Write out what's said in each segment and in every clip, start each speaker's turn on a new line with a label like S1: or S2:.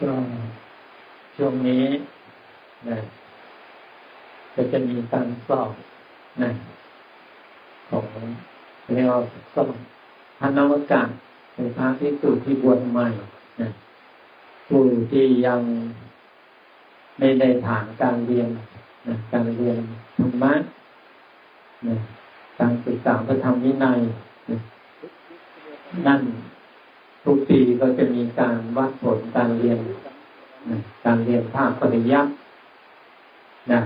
S1: ก็ช่วงนี้นะก็จะมีการสอบนะของเรียกว่าสอบพันนวกาศเป็นพระที่สุที่บวชใหม่นะผู้ที่ยังไม่ได้ผ่านการเรียนนะการเรียนธรรมะนะการศึกษาพระธรรมวินัยนะนั่น ทุกปีก็จะมีการวัดผลการเรียนการเรียนภาคปริยัตินะ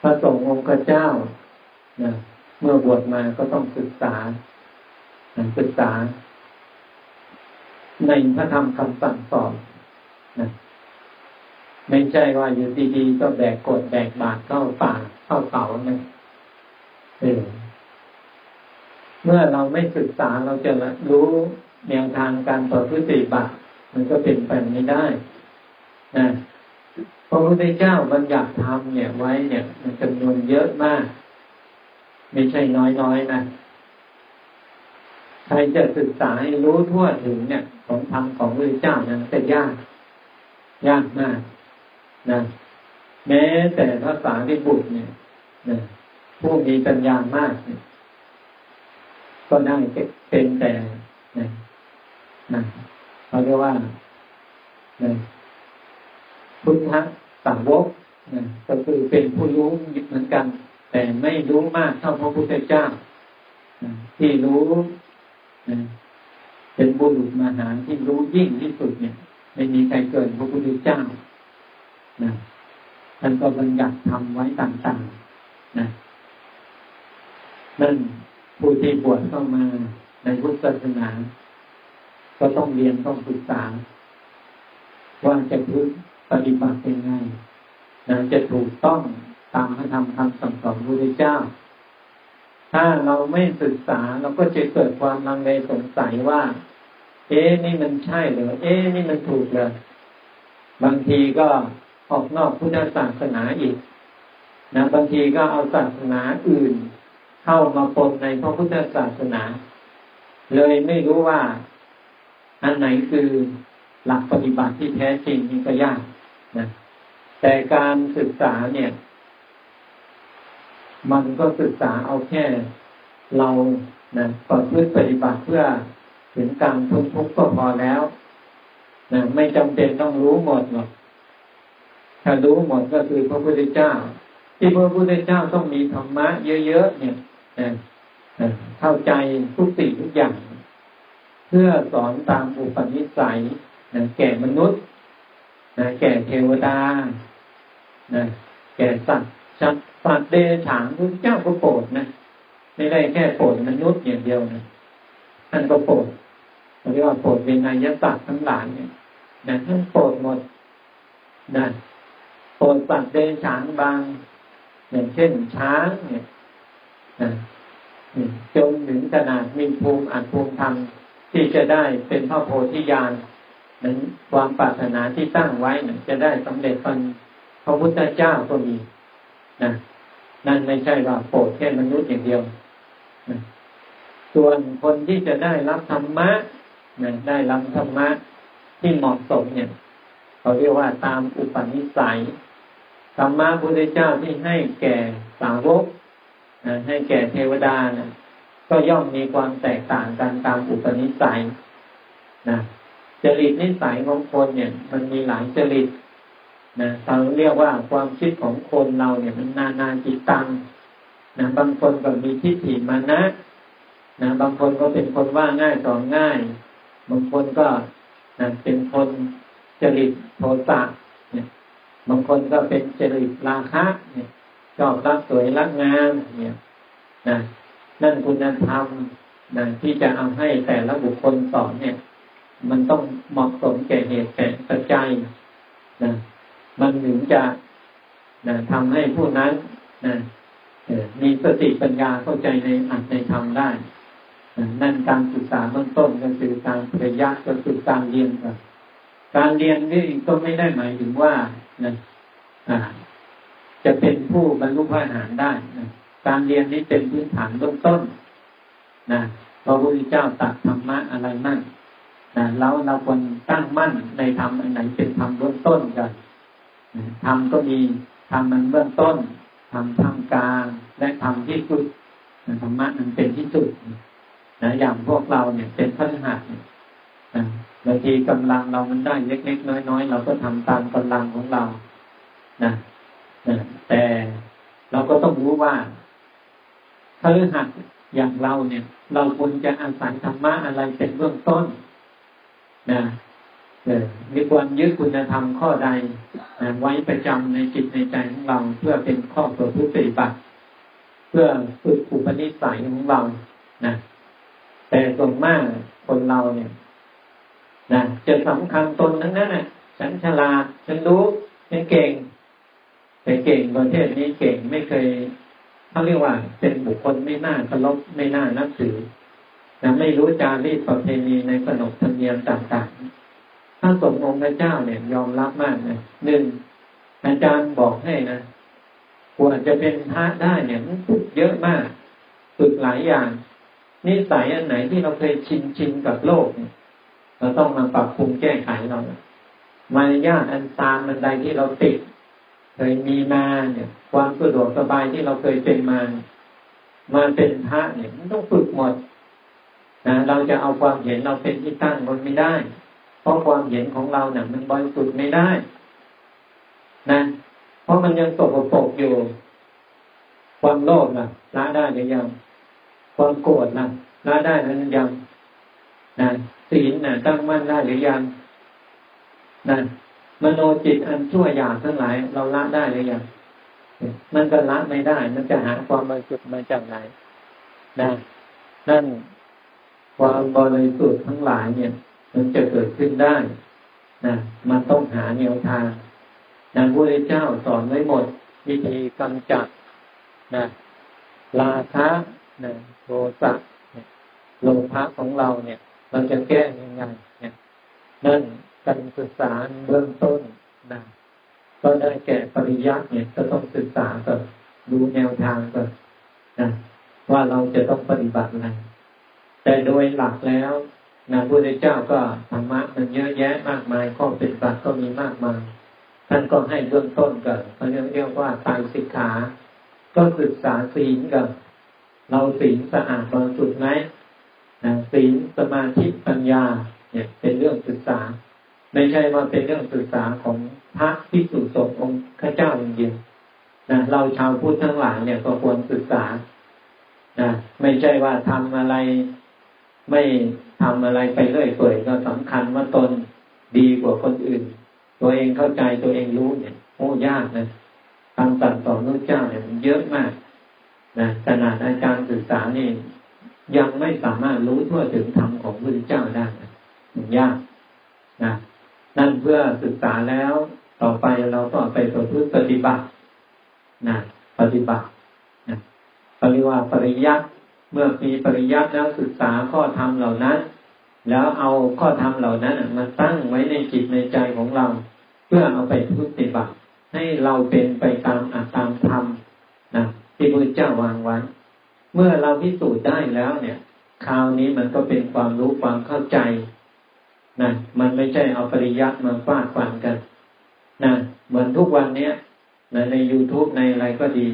S1: พระสงฆ์องค์เจ้านะเมื่อบวชมาก็ต้องศึกษาศึกษา ในพระธรรมคำสั่งสอนนะไม่ใช่ว่าอยู่ดีๆก็แบกกดแบกบาตรเข้าป่าเข้าเขานะเออเมื่อเราไม่ศึกษาเราจะรู้ แนวทางการประพฤติบัติมันก็เป็นไปไม่ได้นะพระพุทธเจ้าบัญญัติธรรมเนี่ยไว้เนี่ย มันจำนวนเยอะมาก ไม่ใช่น้อยๆนะใครจะศึกษาให้รู้ทั่วถึงเนี่ย ของธรรมของพระเจ้านั้นเป็นยาก ยากมากนะแม้แต่ภาษาที่บุตรเนี่ยนะผู้มีปัญญามากเนี่ยก็ได้เป็นแต่นะ นะเขาเรียกว่านะพุทธสาวกนะก็คือเป็นผู้รู้เหมือนกัน แต่ไม่รู้มากเท่าพระพุทธเจ้านะที่รู้นะเป็นบุรุษมหาที่รู้ยิ่งที่สุดเนี่ย ไม่มีใครเกินพระพุทธเจ้านะท่านก็บัญญัติทำไว้ต่างๆนะนั่นผู้ที่บวชเข้ามาในพุทธศาสนา ก็ต้องเรียนต้องศึกษา ว่าจะพึ่งปฏิบัติเป็นไงนะจะถูกต้องตามพระธรรมคำสั่งสอนพระพุทธเจ้า ถ้าเราไม่ศึกษาเราก็จะเกิดความลังเลสงสัยว่า เอ๊นี่มันใช่หรือเอ๊นี่มันถูกเลยบางทีก็ออกนอกพุทธศาสนาอีกนะบางทีก็เอาศาสนาอื่น เข้ามาปนในพระพุทธศาสนา เลยไม่รู้ว่า อันไหนคือหลักปฏิบัติที่แท้จริงนี่ก็ยากนะแต่การศึกษาเนี่ย มันก็ศึกษาเอาแค่เรานะประพฤติปฏิบัติเพื่อถึงการทุกทุกข์ก็พอแล้วนะไม่จำเป็นต้องรู้หมดหรอกถ้ารู้หมดก็คือพระพุทธเจ้า ที่พระพุทธเจ้าต้องมีธรรมะเยอะๆเนี่ยเข้าใจทุกสิ่งทุกอย่าง พื่อสอนตามอุปนิสัยแก่มนุษย์แก่เทวดาแก่สัตว์สัตว์สัตว์เดรัจฉานพระเจ้าก็โปรดนะไม่ได้แค่โปรดมนุษย์อย่างเดียวนะท่านก็โปรดเรียกว่าโปรดเป็นนายสัตว์ทั้งหลายเนี่ยนะท่านโปรดหมดนะโปรดสัตว์เดรัจฉานบาง อย่างเช่นช้างเนี่ยจนถึงขนาดมีภูมิอันภูมิธรรม ที่จะได้เป็นพระโพธิญาณนั้นความปรารถนาที่ตั้งไว้นะจะได้สำเร็จเป็นพระพุทธเจ้าก็มีนะนั่นไม่ใช่ว่าโปรดแค่มนุษย์อย่างเดียวนะส่วนคนที่จะได้รับธรรมะนะได้รับธรรมะที่เหมาะสมเนี่ยเขาเรียกว่าตามอุปนิสัยธรรมะพุทธเจ้าที่ให้แก่สาวกนะให้แก่เทวดานะ ก็ย่อมมีความแตกต่างกันตามอุปนิสัยนะจริตนิสัยของคนเนี่ย มันมีหลายจริตนะเราเรียกว่าความคิดของคนเราเนี่ยมันนานาจิตตังนะบางคนก็มีทิฏฐิมานะนะบางคนก็เป็นคนว่าง่ายสอนง่าย บางคนก็นะเป็นคนจริตโทสะเนี่ย บางคนก็เป็นจริตราคะเนี่ยชอบรักสวยรักงามเนี่ยนะ นั่นคุณธรรมนะที่จะเอาให้แต่ละบุคคลสอนเนี่ย มันต้องเหมาะสมแก่เหตุแก่ปัจจัยนะมันถึงจะนะทำให้ผู้นั้นนะมีสติปัญญาเข้าใจในอัตในธรรมได้นั่นการศึกษาเบื้องต้นก็คือการประยัดก็คือการเรียนครับการเรียนนี่ก็ไม่ได้หมายถึงว่านะจะเป็นผู้บรรลุพระอรหันต์ได้นะ การเรียนนี้เป็นพื้นฐานเบื้องต้นนะพระพุทธเจ้าตัดธรรมะอะไรมั่งนะแล้วเราควรตั้งมั่นในธรรมอันไหนเป็นธรรมเบื้องต้นกันธรรมก็มีธรรมมันเบื้องต้นธรรมท่ามกลางและธรรมที่สุดธรรมะมันเป็นที่สุดนะอย่างพวกเราเนี่ยเป็นพระหัสนะบางทีกำลังเรามันได้เล็กๆน้อยๆเราก็ทำตามกำลังของเรานะนะแต่เราก็ต้องรู้ว่า พฤหัสอย่างเราเนี่ย เราควรจะอาศัยธรรมะอะไรเป็นเบื้องต้นนะมีความยึดคุณธรรมข้อใดนะไว้ประจำในจิตในใจของเราเพื่อเป็นข้อตัวผู้ปฏิบัติเพื่อฝึกอุปนิสัยของเรานะแต่ส่วนมากคนเราเนี่ยนะจะสำคัญตนทั้งนั้นนะฉันฉลาดฉันรู้ฉันเก่งแต่เก่งประเทศนี้เก่งไม่เคย เขาเรียกว่า เป็นบุคคลไม่น่าเคารพไม่น่านับถือนะไม่รู้จารีตประเพณีในขนบธรรมเนียมต่างๆ ถ้าสมองพระเจ้าเนี่ยยอมรับมากนะหนึ่งอาจารย์บอกให้นะกว่าจะเป็นพระได้เนี่ยมันฝึกเยอะมากฝึกหลายอย่างนิสัยอันไหนที่เราเคยชินชินกับโลกเนี่ยเราต้องมาปรับปรุงแก้ไขเรามารยาทอันตามมันใดที่เราติด เคยมีมาเนี่ย ความสะดวกสบายที่เราเคยเป็นมา มาเป็นพระเนี่ยมันต้องฝึกหมดนะเราจะเอาความเห็นเราเป็นที่ตั้งมันไม่ได้ เพราะความเห็นของเราเนี่ยมันบริสุทธิ์ไม่ได้ นะ เพราะมันยังตกปรกอยู่ ความโลภนะละได้หรือยัง ความโกรธนะละได้หรือยังนะศีลนะตั้งมั่นได้หรือยังนะ มโนจิตอันชั่วอย่างทั้งหลาย เราละได้หรือยังมันก็ละไม่ได้ มันจะหาความบริสุทธิ์มาจากไหนนะนั่นความบริสุทธิ์ทั้งหลายเนี่ย มันจะเกิดขึ้นได้นะมันต้องหาแนวทางนะพระเจ้าสอนไว้หมด วิธีกำจัดนะราคะนะโทสะโลภะของเราเนี่ย เราจะแก้ยังไงเนี่ยนั่น การศึกษาเบื้องต้นนะก็ได้แก่ปริยัติเนี่ยก็ต้องศึกษาก่อนดูแนวทางก่อนนะว่าเราจะต้องปฏิบัติอะไรแต่โดยหลักแล้วนะพระเจ้าก็ธรรมะมันเยอะแยะมากมายข้อปฏิบัติก็มีมากมายท่านก็ให้เบื้องต้นก่อนเขาเรียกว่าตายสิกขา ก็ศึกษาศีลก่อนเราศีลสะอาดบริสุทธิ์ไหมนะศีลสมาธิปัญญา เนี่ย เป็นเรื่องศึกษา ไม่ใช่ว่าเป็นเรื่องศึกษาของพระพิสุสงฆ์องค์ข้าเจ้าอย่างเดียวนะเราชาวพุทธทั้งหลายเนี่ยก็ควรศึกษานะไม่ใช่ว่าทำอะไร ไม่ทำอะไรไปเรื่อยเปื่อยก็สำคัญว่าตนดีกว่าคนอื่น ตัวเองเข้าใจตัวเองรู้เนี่ยโอ้ยากนะคำสั่งสอนพระเจ้าเนี่ยมันเยอะมากนะขนาดอาจารย์ศึกษานี่ยังไม่สามารถรู้ทั่วถึงธรรมของพระเจ้าได้มันยากนะ นั่นเพื่อศึกษาแล้ว ต่อไปเราก็ไปประพฤติปฏิบัตินะปฏิบัตินะปริวาปริยัติเมื่อมีปริยัติแล้วศึกษาข้อธรรมเหล่านั้น แล้วเอาข้อธรรมเหล่านั้นมาตั้งไว้ในจิตในใจของเรา เพื่อเอาไปปฏิบัติ ให้เราเป็นไปตามอัตตามธรรมนะที่พระเจ้าวางไว้เมื่อเราพิสูจน์ได้แล้วเนี่ย คราวนี้มันก็เป็นความรู้ความเข้าใจ นะมันไม่ใช่เอาปริยัติมาฟาดฟันกันนะเหมือนทุกวันเนี้ยนะใน youtube ในอะไรก็ดี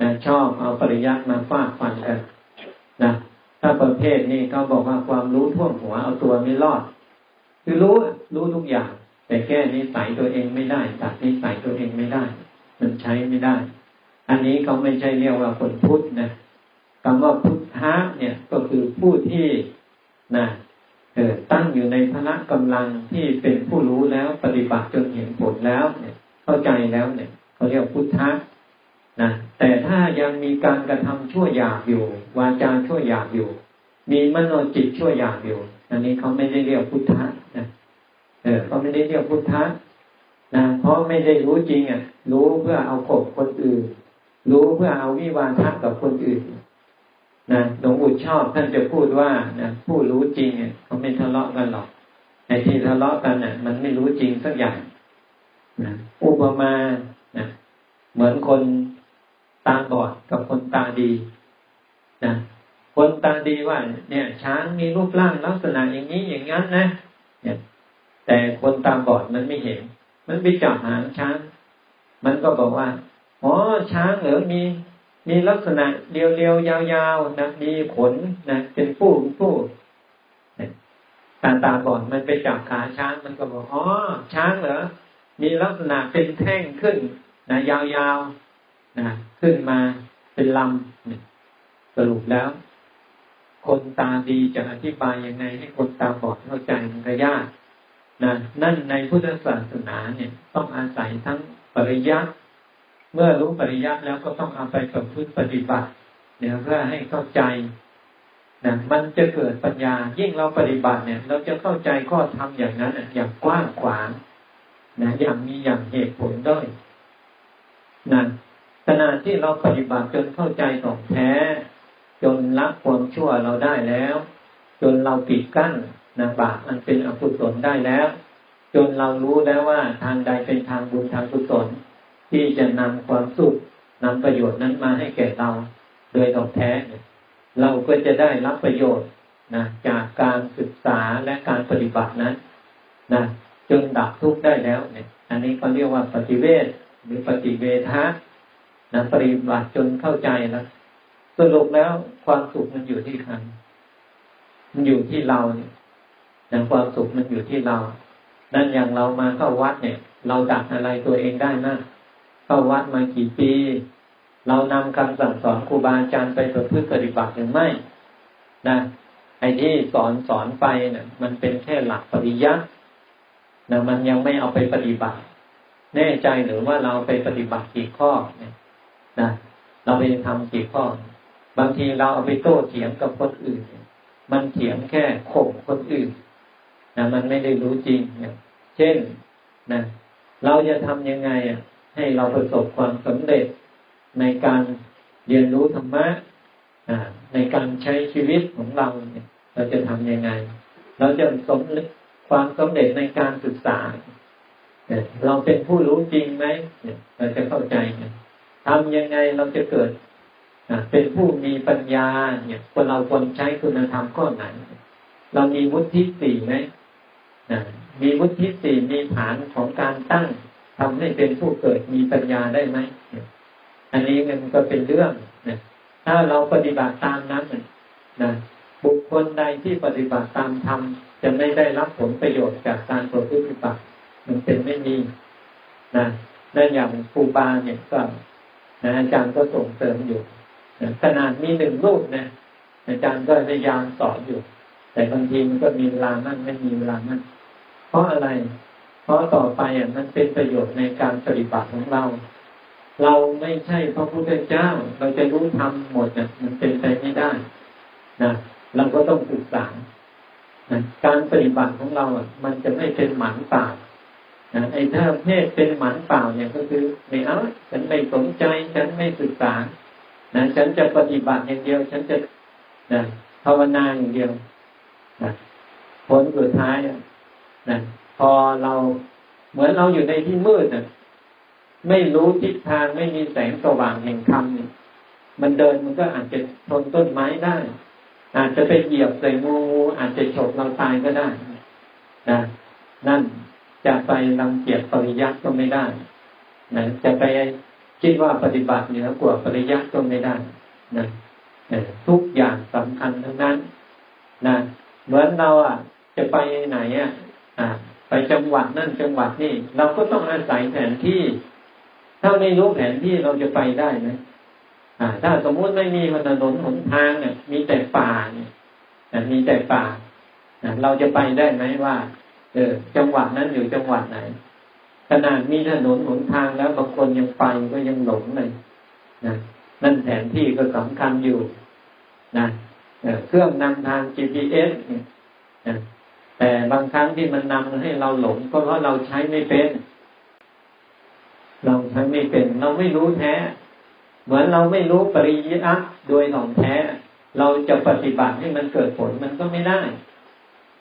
S1: นะชอบเอาปริยัติมาฟาดฟันกันนะถ้าประเภทนี้เขาบอกว่าความรู้ท่วมหัวเอาตัวไม่รอด คือรู้รู้ทุกอย่าง แต่แก้นิสัยตัวเองไม่ได้ตัดนิสัยตัวเองไม่ได้ มันใช้ไม่ได้ อันนี้เขาไม่ใช่เรียกว่าคนพุทธนะคำว่าพุทธะเนี่ยก็คือผู้ที่นะ ตั้งอยู่ในพละกำลังที่เป็นผู้รู้แล้วปฏิบัติจนเห็นผลแล้ว เนี่ย เข้าใจแล้วเนี่ยเขาเรียกพุทธะนะแต่ถ้ายังมีการกระทำชั่วอยากอยู่ วาจาชั่วอยากอยู่ มีมโนจิตชั่วอยากอยู่ อันนี้เขาไม่ได้เรียกพุทธะนะเออเขาไม่ได้เรียกพุทธะนะเพราะไม่ได้รู้จริงอะ รู้เพื่อเอาขบคนอื่น รู้เพื่อเอาวิวาทะกับคนอื่น นะหลวงปู่ชอบท่านจะพูดว่านะผู้รู้จริงเนี่ยเขาไม่ทะเลาะกันหรอกไอ้ที่ทะเลาะกันน่ะ มันไม่รู้จริงสักอย่างนะอุปมานะเหมือนคนตาบอดกับคนตาดีนะคนตาดีว่า เนี่ย ช้างมีรูปร่างลักษณะอย่างนี้อย่างนั้นนะเนี่ยแต่คนตาบอดมันไม่เห็น มันไปจับหางช้าง มันก็บอกว่าอ๋อช้างเหรอมี มีลักษณะเรียวๆยาวๆนะมีขนนะเป็นผู้ผู้ตาตาบอดมันไปจับขาช้างมันก็บอกอ๋อช้างเหรอมีลักษณะเป็นแท่งขึ้นนะยาวๆนะขึ้นมาเป็นลำสรุปแล้ว คนตาดีจะอธิบายยังไง ให้คนตาบอดเข้าใจมันก็ยากนะนั่นในพุทธศาสนาเนี่ย ต้องอาศัยทั้งปริยัติ เมื่อรู้ปริยัติแล้วก็ต้องเอาไปประพฤติปฏิบัติเนี่ยเพื่อให้เข้าใจนะมันจะเกิดปัญญา ยิ่งเราปฏิบัติเนี่ย เราจะเข้าใจข้อธรรมอย่างนั้นอย่างกว้างขวางนะอย่างมีอย่างเหตุผลด้วยนะขณะที่เราปฏิบัติจนเข้าใจต่องแท้ จนละความชั่วเราได้แล้ว จนเราปิดกั้นนะบาปมันเป็นอกุศลได้แล้ว จนเรารู้แล้วว่าทางใดเป็นทางบุญทางกุศล ที่จะนำความสุขนำประโยชน์นั้นมาให้แก่เราโดยตองแท้เราก็จะได้รับประโยชน์นะจากการศึกษาและการปฏิบัตินั้นนะจนดับทุกข์ได้แล้วเนี่ย อันนี้ก็เรียกว่าปฏิเวทหรือปฏิเวทะนะปฏิบัติจนเข้าใจแล้วสรุปแล้วความสุขมันอยู่ที่ใครมันอยู่ที่เราเนี่ยนะความสุขมันอยู่ที่เรานั่นอย่างเรามาเข้าวัดเนี่ย เราดักอะไรตัวเองได้มาก เข้าวัดมากี่ปี เรานำคำสั่งสอนครูบาอาจารย์ไปประพฤติปฏิบัติหรือไม่นะไอ้ที่สอนสอนไปเนี่ยมันเป็นแค่หลักปริยัตินะมันยังไม่เอาไปปฏิบัติ แน่ใจหรือว่าเราไปปฏิบัติกี่ข้อเนี่ยนะเราไปทำกี่ข้อ บางทีเราเอาไปโต้เถียงกับคนอื่น มันเถียงแค่ข่มคนอื่นนะมันไม่ได้รู้จริงเนี่ยเช่นนะเราจะทำยังไงอะ ให้เราประสบความสำเร็จในการเรียนรู้ธรรมะในการใช้ชีวิตของเราเนี่ยเราจะทำยังไง เราจะสมความสำเร็จในการศึกษาเราเป็นผู้รู้จริงไหมเราจะเข้าใจทำยังไงเราจะเกิดเป็นผู้มีปัญญาเนี่ยคนเราควรใช้คุณธรรมข้อไหน เรามีวุฒิสี่ไหมมีวุฒิสี่มีฐานของการตั้ง ทำให้เป็นผู้เกิดมีปัญญาได้ไหม อันนี้มันก็เป็นเรื่องนะถ้าเราปฏิบัติตามนั้นนะบุคคลใดที่ปฏิบัติตามธรรมจะไม่ได้รับผลประโยชน์จากการประพฤติปฏิบัติมันเป็นไม่มีนะนั่นอย่างครูบาเนี่ยก็นะอาจารย์ก็ส่งเสริมอยู่นะขนาดมีหนึ่งรูปนะอาจารย์ก็พยายามสอนอยู่ แต่บางทีมันก็มีเวลามั่นไม่มีเวลามั่นเพราะอะไร เพราะต่อไปอะมันเป็นประโยชน์ในการปฏิบัติของเรา เราไม่ใช่พระพุทธเจ้า เราจะรู้ทำหมดเนี่ยมันเป็นไปไม่ได้นะเราก็ต้องศึกษานะการปฏิบัติของเราอะ มันจะไม่เป็นหมันเปล่านะไอ้ถ้าเพศเป็นหมันเปล่าเนี่ยก็คือไม่เอาฉันไม่สนใจฉันไม่ศึกษานะฉันจะปฏิบัติอย่างเดียว ฉันจะนะภาวนาอย่างเดียวนะผลสุดท้ายนะ พอเราเหมือนเราอยู่ในที่มืดน่ะ ไม่รู้ทิศทางไม่มีแสงสว่างแห่งธรรมเนี่ยมันเดินมันก็อาจจะชนต้นไม้ได้ อาจจะไปเหยียบใส่งูอาจจะฉกเราตายก็ได้นะนั่นจะไปรังเกียจปริยัติก็ไม่ได้นะจะไปคิดว่าปฏิบัติเหนือกว่าปริยัติก็ไม่ได้นะทุกอย่างสำคัญทั้งนั้นนะเหมือนเราอะ จะไปไหนอะอ่า ไปจังหวัดนั่นจังหวัดนี่ เราก็ต้องอาศัยแผนที่ ถ้าไม่รู้แผนที่เราจะไปได้ไหมอ่า ถ้าสมมุติไม่มีถนนหนทางเนี่ย มีแต่ป่าเนี่ยมีแต่ป่าเราจะไปได้ไหมว่า เออ จังหวัดนั้นอยู่จังหวัดไหนขนาดมีถนนหนทางแล้วบางคนยังไปก็ยังหลงเลยนะนั่นแผนที่ก็สำคัญอยู่นะเครื่องนำทาง GPS เนี่ย แต่บางครั้งที่มันนำให้เราหลงก็เพราะเราใช้ไม่เป็น เราใช้ไม่เป็น เราไม่รู้แท้ เหมือนเราไม่รู้ปริยัติโดยของแท้ เราจะปฏิบัติให้มันเกิดผลมันก็ไม่ได้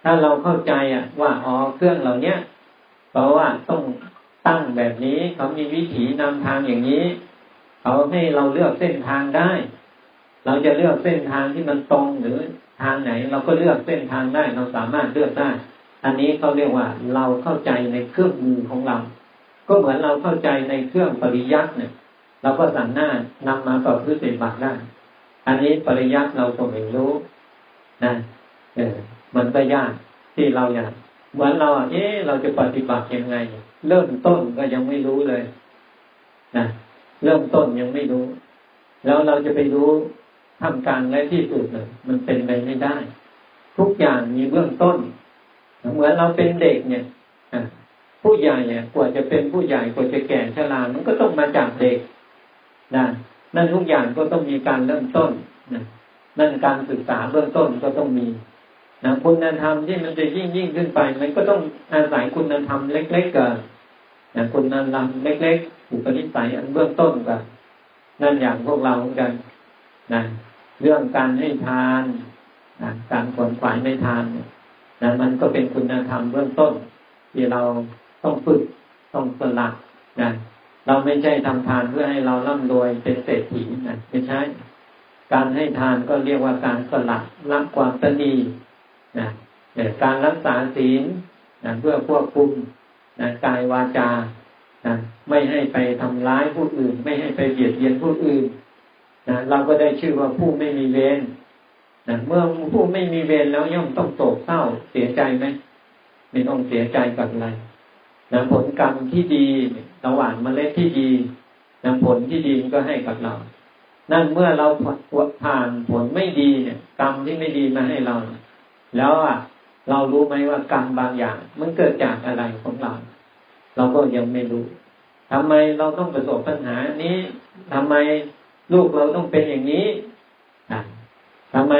S1: ถ้าเราเข้าใจอะ ว่าอ๋อเครื่องเหล่าเนี้ยเพราะว่าต้องตั้งแบบนี้เขามีวิถีนำทางอย่างนี้เขาให้เราเลือกเส้นทางได้ เราจะเลือกเส้นทางที่มันตรงหรือ ทางไหน เราก็เลือกเส้นทางได้เราสามารถเลือกได้ อันนี้เขาเรียกว่าเราเข้าใจในเครื่องมือของเรา ก็เหมือนเราเข้าใจในเครื่องปริยัติเนี่ย เราก็สามารถนำมาประพฤติปฏิบัติได้ อันนี้ปริยัติเราก็ไม่รู้นะเออมันก็ยากที่เราอยากเหมือนเราเอ๊ะเราจะปฏิบัติยังไง เริ่มต้นก็ยังไม่รู้เลยนะเริ่มต้นยังไม่รู้ แล้วเราจะไปรู้ ทำการและที่สุดเลยมันเป็นไปไม่ได้ ทุกอย่างมีเบื้องต้น เหมือนเราเป็นเด็กเนี่ยผู้ใหญ่เนี่ยกว่าจะเป็นผู้ใหญ่กว่าจะแก่ชรามันก็ต้องมาจากเด็กนะนั่นทุกอย่างก็ต้องมีการเริ่มต้นนะนั่นการศึกษาเบื้องต้นก็ต้องมีนะคุณธรรมที่มันจะยิ่งยิ่งขึ้นไป มันก็ต้องอาศัยคุณธรรมเล็กๆก่อนนะคุณธรรมเล็กๆอุปนิสัยอันเบื้องต้นก่อนนั่นอย่างพวกเราเหมือนกัน นะเรื่องการให้ทานนะการขนขวายไม่ทานนะมันก็เป็นคุณธรรมเบื้องต้น ที่เราต้องฝึกต้องสลักนะเราไม่ใช่ทำทานเพื่อให้เราร่ำรวยเป็นเศรษฐีนะไม่ใช่ การให้ทานก็เรียกว่าการสลักรักความตนีนะการรักษาศีลนะเพื่อควบคุมนะกายวาจานะไม่ให้ไปทำร้ายผู้อื่น ไม่ให้ไปเบียดเบียนผู้อื่น นะเราก็ได้ชื่อว่าผู้ไม่มีเวรนะเมื่อผู้ไม่มีเวรแล้วย่อมต้องโศกเศร้าเสียใจไหมไม่ต้องเสียใจกับอะไรนะผลกรรมที่ดีระหว่างเมล็ดที่ดีนะผลที่ดีก็ให้กับเรา นั่นเมื่อเราผ่านผลไม่ดีเนี่ย กรรมที่ไม่ดีมาให้เรา แล้วอะ เรารู้ไหมว่ากรรมบางอย่าง มันเกิดจากอะไรของเรา เราก็ยังไม่รู้ทำไมเราต้องประสบปัญหานี้ทำไม ลูกเราต้องเป็นอย่างนี้ทำไม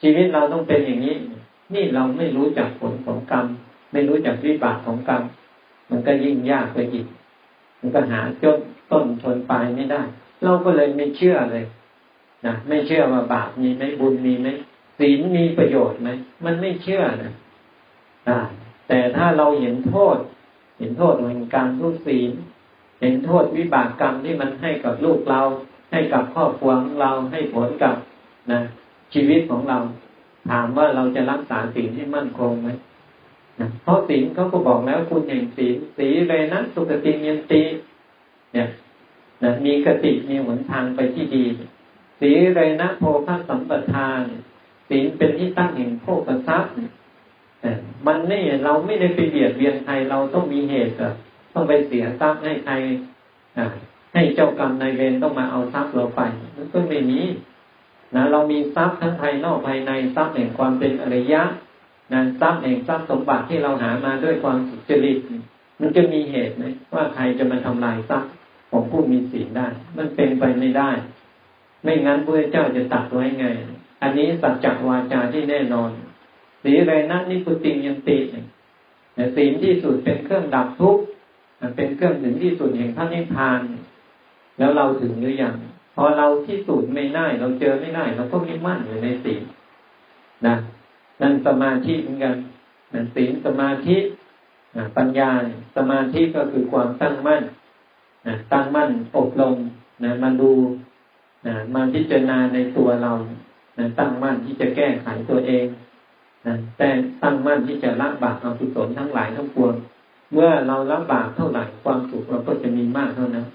S1: ชีวิตเราต้องเป็นอย่างนี้ นี่เราไม่รู้จักผลของกรรม ไม่รู้จักวิบากของกรรม มันก็ยิ่งยากไปอีก มันก็หาจนต้นชนปลายไม่ได้ เราก็เลยไม่เชื่อเลยนะไม่เชื่อว่าบาปมีไหมบุญมีไหมศีลมีประโยชน์ไหมมันไม่เชื่อนะแต่ถ้าเราเห็นโทษ เห็นโทษของการทุศีล เห็นโทษวิบากกรรมที่มันให้กับลูกเรา ให้กับครอบครัวของเราให้ผลกับนะชีวิตของเรา ถามว่าเราจะรักษาสิ่งที่มั่นคงไหมนะเพราะสิ่งเขาก็บอกแล้วคุณแห่งศีลสีเรนะสุกติเยนตีเนี่ยนะมีกติมีหนทางไปที่ดี สีเรนะโพคสัมปทานศีลเป็นที่ตั้งแห่งโภคทรัพย์มันไม่เราไม่ได้ไปเบียดเบียนใครเราต้องมีเหตุต้องไปเสียทรัพย์ให้ใคร ให้เจ้ากรรมนายเวรต้องมาเอาทรัพย์เราไปมันก็ไม่มีนะเรามีทรัพย์ทั้งภายนอกภายในทรัพย์แห่งความเป็นอริยะนะทรัพย์แห่งทรัพย์สมบัติที่เราหามาด้วยความสุจริตมันจะมีเหตุไหมว่าใครจะมาทำลายทรัพย์ของผู้มีศีลได้ มันเป็นไปไม่ได้ ไม่งั้นพระเจ้าจะตัดไว้ไง อันนี้สัจจวาจาที่แน่นอนสีไรนันิพุติยันติศีลที่สุดเป็นเครื่องดับทุกข์เป็นเครื่องถึงที่สุดแห่งพระนิพพาน แล้วเราถึงหรือยังพอเราที่สุดไม่ได้เราเจอไม่ได้เราก็ไม่มั่นอยู่ในศีลนะนั่นสมาธิเหมือนกันนั่นศีลสมาธิปัญญาสมาธิก็คือความตั้งมั่นนะตั้งมั่นอบรมนะมาดูนะมาพิจารณาในตัวเรานะตั้งมั่นที่จะแก้ไขตัวเองนะแต่ตั้งมั่นที่จะละบาปอกุศลทั้งหลายทั้งปวง เมื่อเราละบาปเท่าไหร่ความสุขเราก็จะมีมากเท่านั้น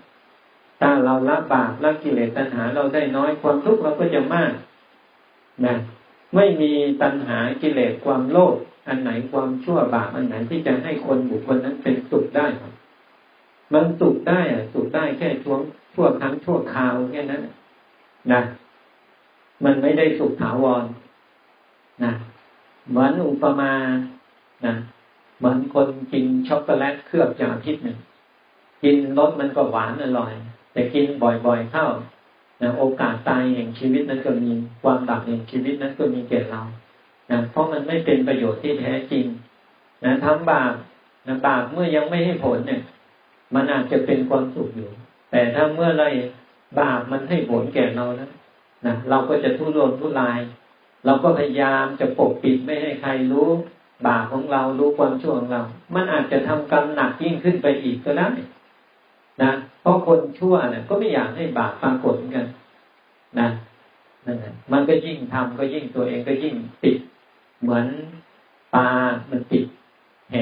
S1: ถ้าเราละบาปละกิเลสตัณหา เราได้น้อยความทุกข์เราก็จะมากนะไม่มีตัณหากิเลสความโลภอันไหนความชั่วบาปอันไหนที่จะให้คนบุคคลนั้นเป็นสุขได้มันสุขได้อะสุขได้แค่ช่วงชั่วครั้งชั่วคราวแค่นั้นนะมันไม่ได้สุขถาวรนะเหมือนอุปมานะเหมือนคนกินช็อกโกแลตเคลือบยาพิษหนึ่งกินรสมันก็หวานอร่อย แต่กินบ่อยๆเข้านะโอกาสตายแห่งชีวิตนั้นก็มีความดับแห่งชีวิตนั้นก็มีแก่เรานะเพราะมันไม่เป็นประโยชน์ที่แท้จริงนะทำบาปนะบาปเมื่อยังไม่ให้ผลเนี่ย มันอาจจะเป็นความสุขอยู่ แต่ถ้าเมื่อไรบาปมันให้ผลแก่เราแล้วนะเราก็จะทุรนทุราย เราก็พยายามจะปกปิดไม่ให้ใครรู้ บาปของเรารู้ความชั่วของเรา มันอาจจะทำกรรมหนักยิ่งขึ้นไปอีกก็ได้นะ เพราะคนชั่วเนี่ยก็ไม่อยากให้บาปปรากฏเหมือนกัน นะนั่นแหละมันก็ยิ่งทำก็ยิ่งตัวเองก็ยิ่งติด เหมือนปลา มันติดแห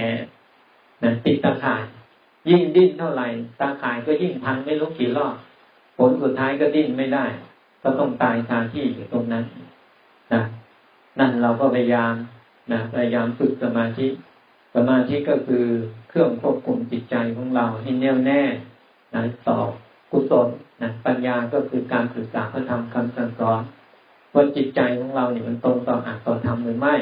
S1: นะติดตะข่าย ยิ่งดิ้นเท่าไหร่ตาข่ายก็ยิ่งพันไม่รู้กี่รอบผลสุดท้ายก็ดิ้นไม่ได้ ก็ต้องตายคาที่อยู่ตรงนั้นนะนั่นเราก็พยายามนะพยายามฝึกสมาธิสมาธิก็คือเครื่องควบคุมจิตใจของเราให้แน่วแน่ นะต่อกุศลนะปัญญาก็คือการศึกษาพระธรรมคำสั่งสอนว่าจิตใจของเราเนี่ยมันตรงต่ออัตต่อธรรมหรือไม่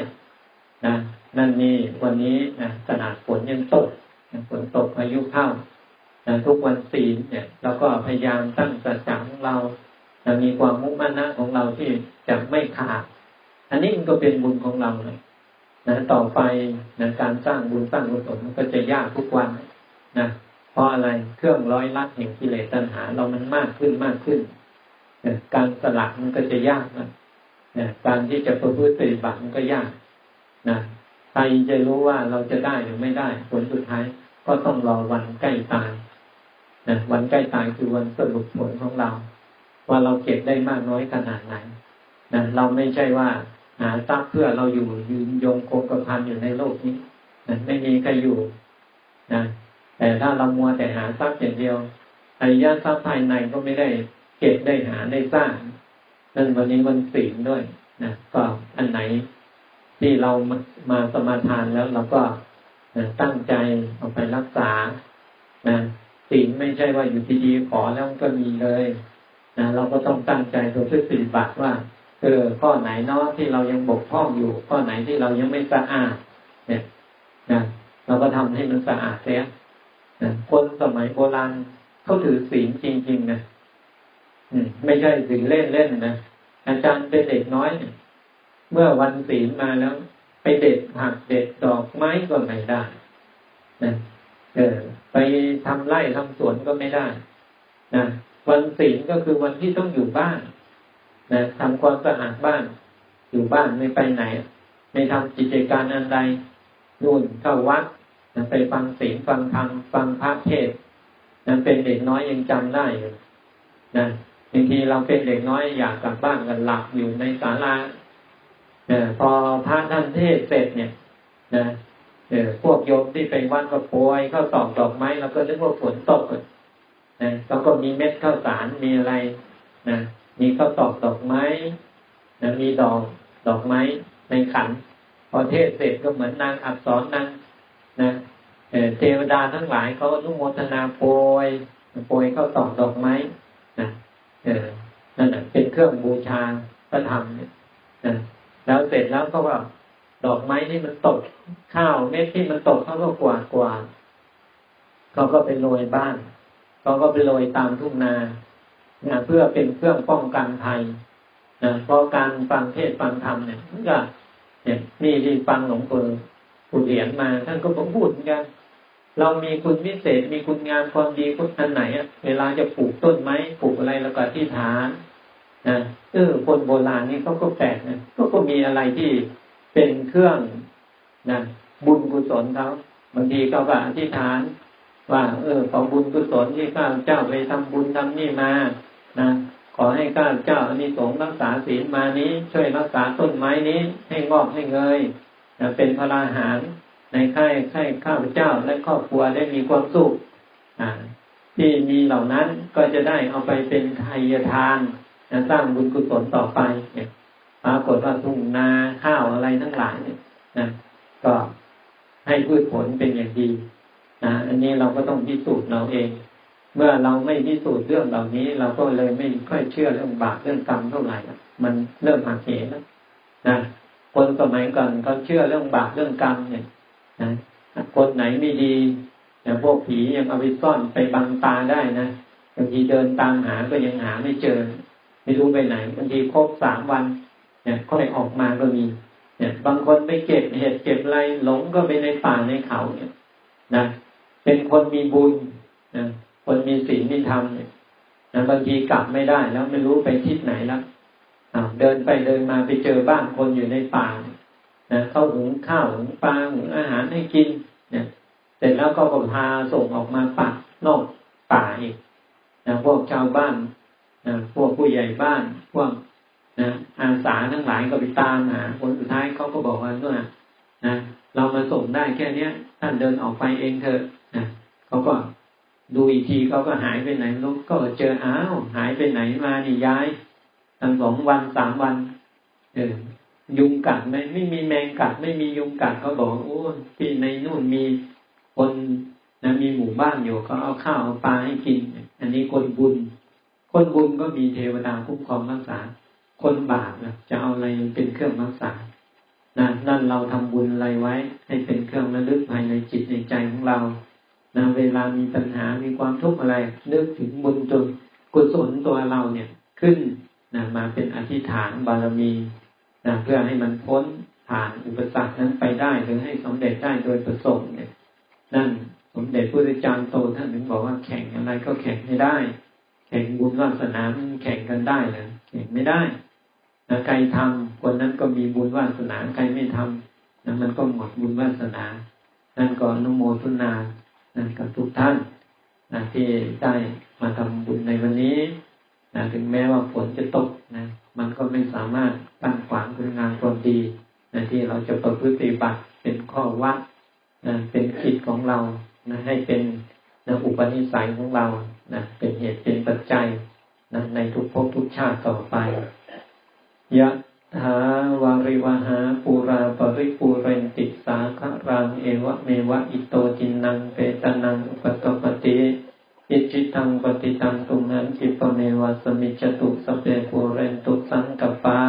S1: นะนั่นนี่วันนี้นะขนาดฝนยังตกฝนตกพายุเข้านะทุกวันศีลเนี่ยเราก็พยายามตั้งสัจจะของเรานะมีความมุ่งมั่นนะของเราที่จะไม่ขาดอันนี้มันก็เป็นบุญของเราเลยนะต่อไปนะการสร้างบุญสร้างกุศลมันก็จะยากทุกวันนะ เพราะอะไรเครื่องร้อยลัดแห่งกิเลสตัณหา เรามันมากขึ้นมากขึ้นการสลักมันก็จะยากนะนะการที่จะประพฤติปฏิบัติมันก็ยากนะใครจะรู้ว่าเราจะได้หรือไม่ได้ ผลสุดท้ายก็ต้องรอวันใกล้ตายนะวันใกล้ตายคือวันสรุปผลของเรา ว่าเราเก็บได้มากน้อยขนาดไหนนะเราไม่ใช่ว่าหาทรัพย์เพื่อเราอยู่ยืนยงคงกระพันอยู่ในโลกนี้นะไม่มีใครอยู่นะ แต่ถ้าเรามัวแต่หาทรัพย์อย่างเดียวอริยทรัพย์ภายในก็ไม่ได้เก็บได้หาได้สร้างนั่นวันนี้วันศีลด้วยนะก็อันไหนที่เรามาสมาทานแล้วเราก็ตั้งใจเอาไปรักษานะศีลไม่ใช่ว่าอยู่ดีๆขอแล้วก็มีเลยนะเราก็ต้องตั้งใจตัวพฤติบัติว่าเออข้อไหนเนาะที่เรายังบกพร่องอยู่ ข้อไหนที่เรายังไม่สะอาด เนี่ยนะเราก็ทำให้มันสะอาดเสีย คนสมัยโบราณเขาถือศีลจริงๆนะไม่ใช่ถือเล่นๆนะอาจารย์เป็นเด็กน้อยเนี่ยเมื่อวันศีลมาแล้ว ไปเด็ดผักเด็ดดอกไม้ก็ไม่ได้นะเออไปทำไร่ทำสวนก็ไม่ได้นะวันศีลก็คือวันที่ต้องอยู่บ้านนะทำความสะอาดบ้าน อยู่บ้านไม่ไปไหน ไม่ทำกิจการอันใดนู่นเข้าวัด นะไปฟังศีลฟังธรรมฟังพระเทศนะเป็นเด็กน้อยยังจำได้อยู่นะบางทีเราเป็นเด็กน้อยอยากกลับบ้านกันหลับอยู่ในศาลาเนี่ยพอพระท่านเทศเสร็จเนี่ย นะเออพวกโยมที่ไปวัดก็โปรยข้าวตอกดอกไม้แล้วก็นึกว่าฝนตกนะแล้วก็มีเม็ดข้าวสารมีอะไรนะมีข้าวตอกดอกไม้นะมีดอกดอกไม้ในขัน พอเทศเสร็จก็เหมือนนางอักษรนาง นะเทวดาทั้งหลายเขาอนุโมทนาโปรยโปรยข้าวตอกดอกไม้นะเออนั่นเป็นเครื่องบูชาพระธรรมเนี่ยนะแล้วเสร็จแล้วก็ว่า ดอกไม้ที่มันตกข้าวเม็ดที่มันตกเขาก็กวาดกวาดเขาก็ไปโรยบ้านเขาก็ไปโรยตามทุ่งนานะเพื่อเป็นเครื่องป้องกันภัยนะเพราะการฟังเทศฟังธรรมเนี่ยก็เนี่ยนี่ที่ฟังหลวงปู่ ปู่เหรียญมาท่านก็พูดเหมือนกัน เรามีคุณวิเศษ มีคุณงามความดีคุณอันไหนอะเวลาจะปลูกต้นไม้ปลูกอะไรแล้วก็ที่ฐานนะเออคนโบราณนี่เขาก็แปลกนะก็ก็มีอะไรที่เป็นเครื่องนะบุญกุศลเขาบางทีเขาก็อธิษฐาน ว่า เออ ขอบุญกุศลที่ข้าเจ้าไปทำบุญทำนี่มานะขอให้ข้าเจ้าอันนี้สงรักษาศีลมานี้ ช่วยรักษาต้นไม้นี้ ให้งอกให้เงย เป็นพระาหารในค่ายค่ายข้าพเจ้าและครอบครัวได้มีความสุขที่มีเหล่านั้นก็จะได้เอาไปเป็นไทยทานสร้างบุญกุศลต่อไปเนี่ยปรากฏว่าทุ่งนาข้าวอะไรทั้งหลายเนี่ยนะก็ให้พืชผลเป็นอย่างดีนะอันนี้เราก็ต้องพิสูจน์เราเอง เมื่อเราไม่พิสูจน์เรื่องเหล่านี้ เราก็เลยไม่ค่อยเชื่อเรื่องบาปเรื่องกรรมเท่าไหร่มันเริ่มหักเหแล้วนะ คนสมัยก่อนเขาเชื่อเรื่องบาปเรื่องกรรมเนี่ยนะคนไหนไม่ดีอย่างพวกผียังเอาไปซ่อนไปบังตาได้นะบางทีเดินตามหาก็ยังหาไม่เจอ ไม่รู้ไปไหนบางทีครบสามวันเนี่ยค่อยออกมาก็มี เนี่ย บางคนไปเก็บเห็ดเก็บอะไรหลงก็ไปในป่าในเขาเนี่ยนะเป็นคนมีบุญนะคนมีศีลมีธรรมเนี่ยนะบางทีกลับไม่ได้แล้วไม่รู้ไปทิศไหนแล้ว เดินไปเดินมาไปเจอบ้านคนอยู่ในป่านะเขาหุงข้าวหุงปลาหุงอาหารให้กินเนี่ยเสร็จแล้วก็พาส่งออกมาปักนอกป่าอีกนะพวกชาวบ้านนะพวกผู้ใหญ่บ้านพวกนะอาสาทั้งหลายก็ไปตามหาผลสุดท้ายเขาก็บอกว่าเนี่ยนะเรามาส่งได้แค่เนี้ยท่านเดินออกไปเองเถอะนะเขาก็ดูอีกทีเขาก็หายไปไหนลูกก็เจออ้าวหายไปไหนมานี่ย้าย ตั้งสองวันสามวัน เออ ยุงกัดไหมไม่มีแมงกัด ไม่มียุงกัดเขาบอกโอ้ที่ในนู่นมีคนนะมีหมู่บ้านอยู่เขาเอาข้าวเอาปลาให้กิน อันนี้คนบุญ คนบุญก็มีเทวดาคุ้มครองรักษา คนบาปนะจะเอาอะไรเป็นเครื่องรักษานะนั่นเราทำบุญอะไรไว้ ให้เป็นเครื่องระลึกภายในจิตในใจของเรานะเวลามีปัญหามีความทุกข์อะไรนึกถึงบุญจนกุศลตัวเราเนี่ย ขึ้น นะมาเป็นอธิษฐานบารมีนะเพื่อให้มันพ้นผ่านอุปสรรคนั้นไปได้หรือให้สำเร็จได้โดยประสงค์เนี่ย นั่นสมเด็จพระจารย์โตท่านถึงบอกว่าแข่งอะไรก็แข่งไม่ได้ แข่งบุญวาสนาแข่งกันได้เลยแข่งไม่ได้นะใครทำคนนั้นก็มีบุญวาสนาใครไม่ทำนะมันก็หมดบุญวาสนา นั่นก็อนุโมทนานะกับทุกท่านนะที่ได้มาทำบุญในวันนี้ นะถึงแม้ว่าฝนจะตกนะมันก็ไม่สามารถตั้งขวางคุณงานความดีนะที่เราจะประพฤติปฏิบัติเป็นข้อวัดนะเป็นคิดของเรานะให้เป็นนะอุปนิสัยของเรานะเป็นเหตุเป็นปัจจัยนะในทุกภพทุกชาติต่อไปยะถาวาริวหาปูราปริปูเรนติสาครังเอวะเมวะอิโตจินังเปตนังอุปตปติ อิจิตังปฏิตังตุมันจิปเมวะสมิจตุสเปปูเรนตุสังกปา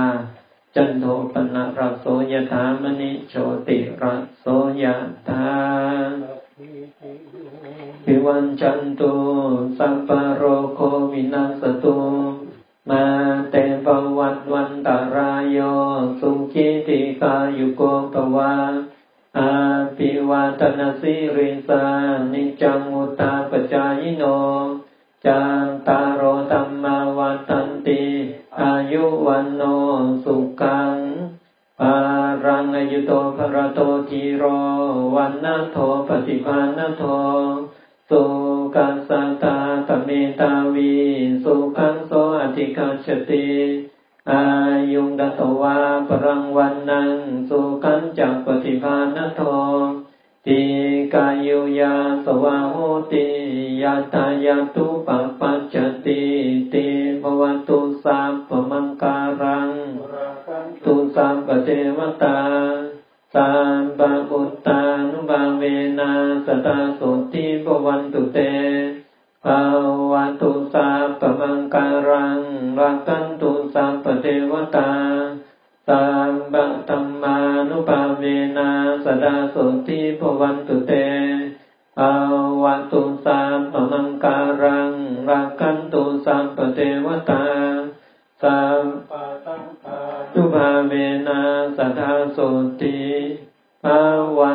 S1: จันโทปนะระโสยถามณิโชติระโสยถาวิวันจันตุสัพพโรโควินัสตุมาเตปวัตวันตารายโยสุขิติกายุโกปวา อาภิวาตนาสิริสานิจังมุตาปจายโนจันตารโอธรรมาวัตันติ อายุวันโนสุขังปารังอายุโตภรโตทีโรวันนาโทปฏิภาณโทสุกัสสตาตเมตาวี สุขังโสอธิคัชติ อายุงดัตวาปรังวันนังสุขันจักปฏิภาณโทติกายุยาสวาโหติยาตายาตุปปัจจติติภวตุสัพพมังการังตุสัพพเทวตาสัมปะพุตตานุบาเวนะสตาสุทิปวันตุเตภาวะตุสัพพมังการัง รักันตุสัพเทวตาสัมปะธรรมานุภาเวนะสดาสุทิปวันตุเตภาวะตุสัพพมังการังรักันตุสัพพเทวตาสัมปะตุภาเวนะสัทธาสุติภาวะ